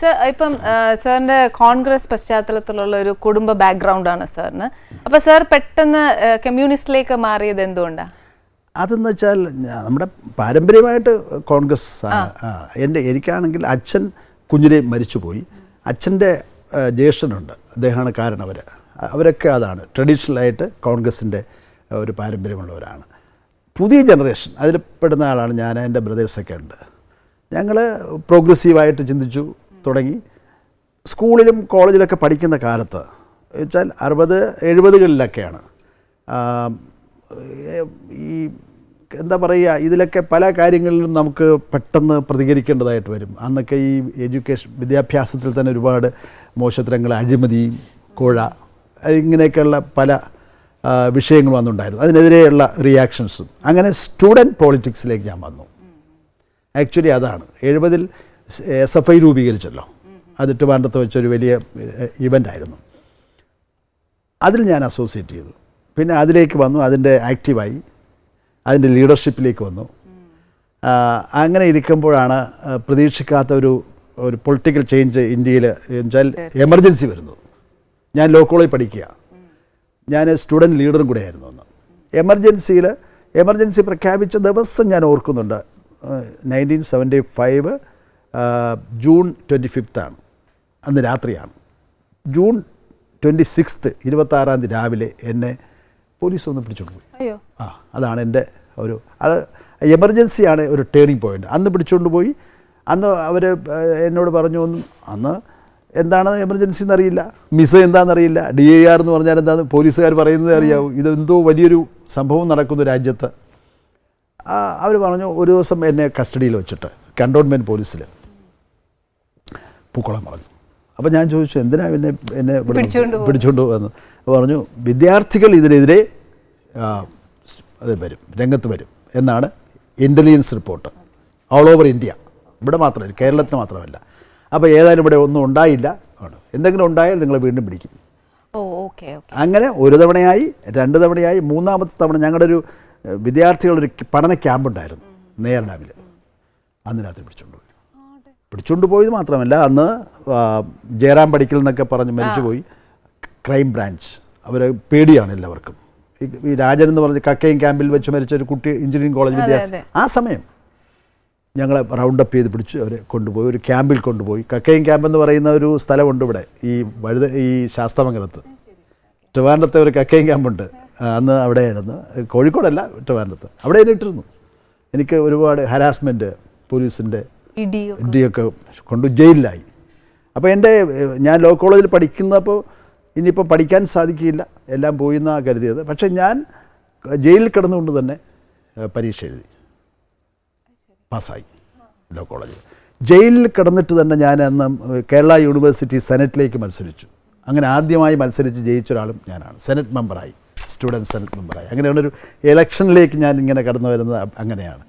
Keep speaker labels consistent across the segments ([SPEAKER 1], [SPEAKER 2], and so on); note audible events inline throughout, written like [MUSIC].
[SPEAKER 1] Sir ഇപ്പം സാറിന്റെ കോൺഗ്രസ് പശ്ചാത്തലത്തിലുള്ള ഒരു കുടുംബ ബാക്ക്ഗ്രൗണ്ട് ആണ് സാറിന്. അപ്പം സാർ പെട്ടെന്ന് കമ്മ്യൂണിസ്റ്റിലേക്ക് മാറിയത് എന്തുകൊണ്ടാണ്
[SPEAKER 2] അതെന്ന് വെച്ചാൽ നമ്മുടെ പാരമ്പര്യമായിട്ട് കോൺഗ്രസ് എന്റെ എനിക്കാണെങ്കിൽ അച്ഛൻ കുഞ്ഞിലെ മരിച്ചുപോയി. അച്ഛന്റെ ജ്യേഷ്ഠനുണ്ട്. അദ്ദേഹമാണ് കാരണം അവർ അവരൊക്കെ അതാണ്. ട്രഡീഷണലായിട്ട് കോൺഗ്രസിന്റെ ഒരു പാരമ്പര്യമുള്ളവരാണ്. പുതിയ ജനറേഷൻ അതിൽ പെടുന്ന ആളാണ് ഞാൻ എന്റെ ബ്രദേഴ്സൊക്കെ ഉണ്ട്. ഞങ്ങൾ പ്രോഗ്രസീവായിട്ട് ചിന്തിച്ചു. തുടങ്ങി. സ്കൂളിലും കോളേജിലൊക്കെ പഠിക്കുന്ന കാലത്ത് വെച്ചാൽ അറുപത് എഴുപതുകളിലൊക്കെയാണ്. ഈ എന്താ പറയുക ഇതിലൊക്കെ പല കാര്യങ്ങളിലും നമുക്ക് പെട്ടെന്ന് പ്രതികരിക്കേണ്ടതായിട്ട് വരും. അന്നൊക്കെ ഈ എഡ്യൂക്കേഷൻ വിദ്യാഭ്യാസത്തിൽ തന്നെ ഒരുപാട് മോശത്തരങ്ങൾ അഴിമതി കോഴ ഇങ്ങനെയൊക്കെയുള്ള പല വിഷയങ്ങളും അന്നുണ്ടായിരുന്നു അതിനെതിരെയുള്ള റിയാക്ഷൻസും അങ്ങനെ സ്റ്റുഡന്റ് പോളിറ്റിക്സിലേക്ക് ഞാൻ വന്നു. ആക്ച്വലി അതാണ്. എഴുപതിൽ എസ് എഫ് ഐ രൂപീകരിച്ചല്ലോ. അത് ട്രിവാൻഡ്രത്ത് വെച്ചൊരു വലിയ ഇവന്റ് ആയിരുന്നു അതിൽ ഞാൻ അസോസിയേറ്റ് ചെയ്തു. പിന്നെ അതിലേക്ക് വന്നു അതിന്റെ ആക്റ്റീവായി അതിന്റെ ലീഡർഷിപ്പിലേക്ക് വന്നു. അങ്ങനെ ഇരിക്കുമ്പോഴാണ് പ്രതീക്ഷിക്കാത്ത ഒരു ഒരു പൊളിറ്റിക്കൽ ചേഞ്ച് ഇന്ത്യയിൽ വെച്ചാൽ എമർജൻസി വരുന്നത്. ഞാൻ ലോ കോളേജ് പഠിക്കുക. ഞാൻ സ്റ്റുഡന്റ് ലീഡറും കൂടെ ആയിരുന്നു അന്ന്. എമർജൻസിയിൽ എമർജൻസി പ്രഖ്യാപിച്ച ദിവസം ഞാൻ ഓർക്കുന്നുണ്ട് nineteen seventy five June twenty ഫിഫ്ത്താണ് അന്ന് രാത്രിയാണ്. ജൂൺ ട്വന്റി സിക്സ്ത്ത് ഇരുപത്താറാം തീയതി രാവിലെ എന്നെ പോലീസ് ഒന്ന് പിടിച്ചോണ്ട് പോയി. ആ അതാണ് എന്റെ ഒരു അത് എമർജൻസിയാണ് ഒരു ടേണിംഗ് പോയിന്റ്. അന്ന് പിടിച്ചുകൊണ്ട് പോയി. അന്ന് അവർ എന്നോട് പറഞ്ഞു ഒന്നും അന്ന് എന്താണ് എമർജൻസി എന്നറിയില്ല. മിസ് എന്താണെന്നറിയില്ല ഡി എ ആർ എന്ന് പറഞ്ഞാൽ എന്താണെന്ന് പോലീസുകാർ പറയുന്നത് അറിയാവൂ. ഇതെന്തോ വലിയൊരു സംഭവം നടക്കുന്ന രാജ്യത്ത്. അവർ പറഞ്ഞു ഒരു ദിവസം എന്നെ കസ്റ്റഡിയിൽ വെച്ചിട്ട് കണ്ടോൺമെന്റ് പോലീസിൽ പൂക്കോളം പറഞ്ഞു. അപ്പോൾ ഞാൻ ചോദിച്ചു എന്തിനാ പിന്നെ എന്നെ
[SPEAKER 1] പിടിച്ചുകൊണ്ട് പോകുന്നത്?
[SPEAKER 2] വന്നു അപ്പോൾ പറഞ്ഞു വിദ്യാർത്ഥികൾ ഇതിനെതിരെ അത് വരും രംഗത്ത് വരും എന്നാണ് intelligence report. All over India ഇവിടെ മാത്രമല്ല കേരളത്തിന് മാത്രമല്ല. അപ്പോൾ ഏതായാലും ഇവിടെ ഒന്നും ഉണ്ടായില്ല. ആണ്. എന്തെങ്കിലും ഉണ്ടായാൽ നിങ്ങളെ വീണ്ടും പിടിക്കും. അങ്ങനെ ഒരു തവണയായി രണ്ട് തവണയായി മൂന്നാമത്തെ തവണ ഞങ്ങളുടെ ഒരു വിദ്യാർത്ഥികളുടെ വിദ്യാർത്ഥികളൊരു പഠന ക്യാമ്പ് ഉണ്ടായിരുന്നു നെയർ ഡാമിൽ അന്ന് രാത്രി പിടിച്ചുകൊണ്ടുപോയി പിടിച്ചുകൊണ്ട് പോയത് മാത്രമല്ല അന്ന് ജയറാം പഠിക്കൽ എന്നൊക്കെ പറഞ്ഞ് മരിച്ചുപോയി. ക്രൈം ബ്രാഞ്ച് അവർ പേടിയാണ് എല്ലാവർക്കും. ഈ- രാജൻ എന്ന് പറഞ്ഞ കക്കയും ക്യാമ്പിൽ വെച്ച് മരിച്ച ഒരു കുട്ടി എഞ്ചിനീയറിംഗ് കോളേജ് വിദ്യാർത്ഥി. ആ സമയം ഞങ്ങളെ റൗണ്ട് അപ്പ് ചെയ്ത് പിടിച്ച് അവരെ കൊണ്ടുപോയി ഒരു ക്യാമ്പിൽ കൊണ്ടുപോയി. കക്കയം ക്യാമ്പ് എന്ന് പറയുന്ന ഒരു സ്ഥലമുണ്ട് ഇവിടെ ഈ വഴുത ഈ ശാസ്തമംഗലത്ത്. ട്രിവാൻഡത്തെ ഒരു കക്കയം ക്യാമ്പുണ്ട്. അന്ന് അവിടെയായിരുന്നു. കോഴിക്കോടല്ല ട്രിവാൻഡത്ത് അവിടെ ഇട്ടിരുന്നു. എനിക്ക് ഒരുപാട് ഹരാസ്മെന്റ്
[SPEAKER 1] പോലീസിന്റെ
[SPEAKER 2] ഇടിയൊക്കെ. കൊണ്ട് ജയിലിലായി. അപ്പോൾ എന്റെ ഞാൻ ലോ കോളേജിൽ പഠിക്കുന്നപ്പോൾ ഇനിയിപ്പോൾ പഠിക്കാൻ സാധിക്കില്ല. എല്ലാം പോയി എന്നാണ് കരുതിയത്. പക്ഷേ ഞാൻ ജയിലിൽ കിടന്നുകൊണ്ട് തന്നെ പരീക്ഷ എഴുതി. പാസ്സായി ലോ കോളേജിൽ. ജയിലിൽ കിടന്നിട്ട് തന്നെ ഞാൻ അന്ന് കേരള യൂണിവേഴ്സിറ്റി സെനറ്റിലേക്ക് മത്സരിച്ചു. അങ്ങനെ ആദ്യമായി മത്സരിച്ച് ജയിച്ച ഒരാളും ഞാനാണ്. സെനറ്റ് മെമ്പറായി. സ്റ്റുഡന്റ് സെനറ്റ് മെമ്പറായി. അങ്ങനെയാണ് ഒരു ഇലക്ഷനിലേക്ക് ഞാൻ ഇങ്ങനെ കടന്നു വരുന്നത്. അങ്ങനെയാണ്.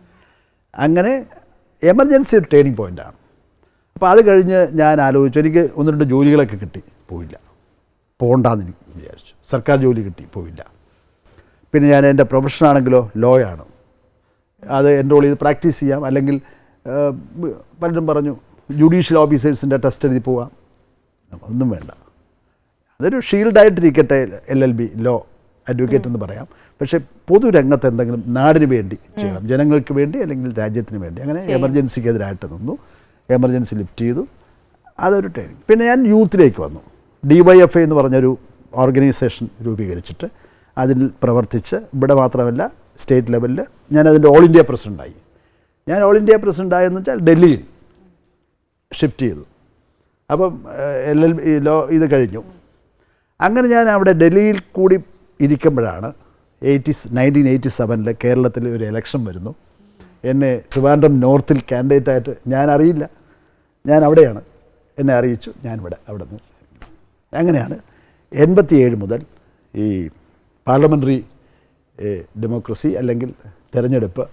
[SPEAKER 2] അങ്ങനെ എമർജൻസി ഒരു ടേണിംഗ് പോയിന്റാണ് അപ്പോൾ അത് കഴിഞ്ഞ് ഞാൻ ആലോചിച്ചു എനിക്ക് ഒന്ന് രണ്ട് ജോലികളൊക്കെ കിട്ടി പോയില്ല. പോകണ്ടെന്ന് എനിക്ക് വിചാരിച്ചു. സർക്കാർ ജോലി കിട്ടി പോയില്ല. പിന്നെ ഞാൻ എന്റെ പ്രൊഫഷനാണെങ്കിലോ ലോ ആണ്. അത് എൻറോൾ ചെയ്ത് പ്രാക്ടീസ് ചെയ്യാം. അല്ലെങ്കിൽ പലരും പറഞ്ഞു ജുഡീഷ്യൽ ഓഫീസേഴ്സിന്റെ ടെസ്റ്റ് എഴുതി പോവാം. ഒന്നും വേണ്ട. അതൊരു ഷീൽഡായിട്ടിരിക്കട്ടെ L L B law advocate എന്ന് പറയാം. പക്ഷേ പൊതുരംഗത്ത് എന്തെങ്കിലും നാടിന് വേണ്ടി ചെയ്യണം. ജനങ്ങൾക്ക് വേണ്ടി അല്ലെങ്കിൽ രാജ്യത്തിന് വേണ്ടി. അങ്ങനെ എമർജൻസിക്കെതിരായിട്ട് നിന്നു. എമർജൻസി ലിഫ്റ്റ് ചെയ്തു. അതൊരു ട്രെയിനിങ് പിന്നെ ഞാൻ യൂത്തിലേക്ക് വന്നു. ഡി വൈ എഫ് എന്ന് പറഞ്ഞൊരു ഓർഗനൈസേഷൻ രൂപീകരിച്ചിട്ട് അതിൽ പ്രവർത്തിച്ച് ഇവിടെ മാത്രമല്ല സ്റ്റേറ്റ് ലെവലിൽ ഞാൻ അതിന്റെ ഓൾ ഇന്ത്യ പ്രസിഡന്റായി ഞാൻ ഓൾ ഇന്ത്യ പ്രസിഡന്റായെന്ന് വെച്ചാൽ ഡൽഹിയിൽ ഷിഫ്റ്റ് ചെയ്തു. അപ്പം എൽ എൽ ബി ലോ ഇത് കഴിഞ്ഞു. അങ്ങനെ ഞാൻ അവിടെ ഡൽഹിയിൽ കൂടി ഇരിക്കുമ്പോഴാണ് എയ്റ്റി നയന്റീൻ എയ്റ്റി സെവനിൽ കേരളത്തിൽ ഒരു ഇലക്ഷൻ വരുന്നു. എന്നെ ട്രിവാൻഡ്രം നോർത്തിൽ കാൻഡിഡേറ്റ് ആയിട്ട് ഞാൻ അറിയില്ല ഞാൻ അവിടെയാണ് എന്നെ അറിയിച്ചു. ഞാനിവിടെ അവിടെ നിന്ന് അങ്ങനെയാണ് എൺപത്തിയേഴ് മുതൽ ഈ പാർലമെന്ററി ഡെമോക്രസി അല്ലെങ്കിൽ തിരഞ്ഞെടുപ്പ്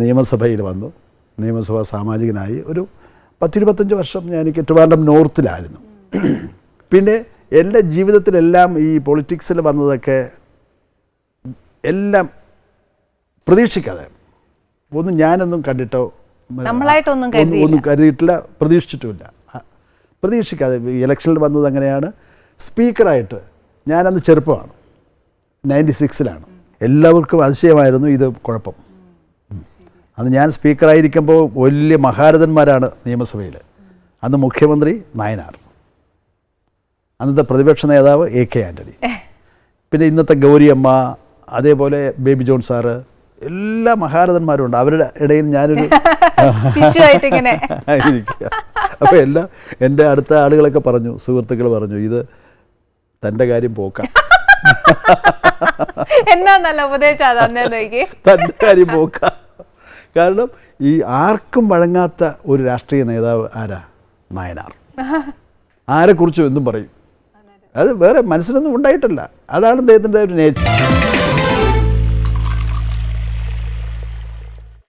[SPEAKER 2] നിയമസഭയിൽ വന്നു. നിയമസഭാ സാമാജികനായി ഒരു പത്തിരുപത്തഞ്ച് വർഷം ഞാൻ എനിക്ക് ട്രിവാൻഡ്രം നോർത്തിലായിരുന്നു. പിന്നെ എന്റെ ജീവിതത്തിലെല്ലാം ഈ പൊളിറ്റിക്സിൽ വന്നതൊക്കെ എല്ലാം പ്രതീക്ഷിക്കാതെ. ഒന്നും ഞാനൊന്നും കണ്ടിട്ടോ
[SPEAKER 1] നമ്മളായിട്ടൊന്നും
[SPEAKER 2] ഒന്നും ഒന്നും കരുതിയിട്ടില്ല പ്രതീക്ഷിച്ചിട്ടുമില്ല. പ്രതീക്ഷിക്കാതെ ഇലക്ഷനിൽ വന്നത് അങ്ങനെയാണ്. സ്പീക്കറായിട്ട് ഞാനന്ന് ചെറുപ്പമാണ്. നയന്റി സിക്സിലാണ് എല്ലാവർക്കും അതിശയമായിരുന്നു ഇത് കുഴപ്പം. അന്ന് ഞാൻ സ്പീക്കറായിരിക്കുമ്പോൾ വലിയ മഹാരഥന്മാരാണ് നിയമസഭയിൽ അന്ന് മുഖ്യമന്ത്രി നായനാർ. അന്നത്തെ പ്രതിപക്ഷ നേതാവ് എ കെ ആന്റണി പിന്നെ ഇന്നത്തെ ഗൗരിയമ്മ അതേപോലെ ബേബി ജോൺ സാറ് എല്ലാ മഹാരഥന്മാരും ഉണ്ട്. അവരുടെ ഇടയിൽ ഞാനൊരു ഇരിക്കുക അപ്പോൾ എല്ലാം എന്റെ അടുത്ത ആളുകളൊക്കെ പറഞ്ഞു സുഹൃത്തുക്കൾ പറഞ്ഞു ഇത് തന്റെ കാര്യം പോക്കാം. [LAUGHS]
[SPEAKER 1] എന്നാ നല്ല ഉപദേശം [LAUGHS]
[SPEAKER 2] തന്റെ കാര്യം പോക്കാം. കാരണം ഈ ആർക്കും വഴങ്ങാത്ത ഒരു രാഷ്ട്രീയ നേതാവ് ആരാ? നായനാർ. ആരെക്കുറിച്ചും എന്തും പറയും. അത് വേറെ മനസ്സിലൊന്നും ഉണ്ടായിട്ടില്ല. അതാണ് അദ്ദേഹത്തിന്റെ ഒരു നേച്ചർ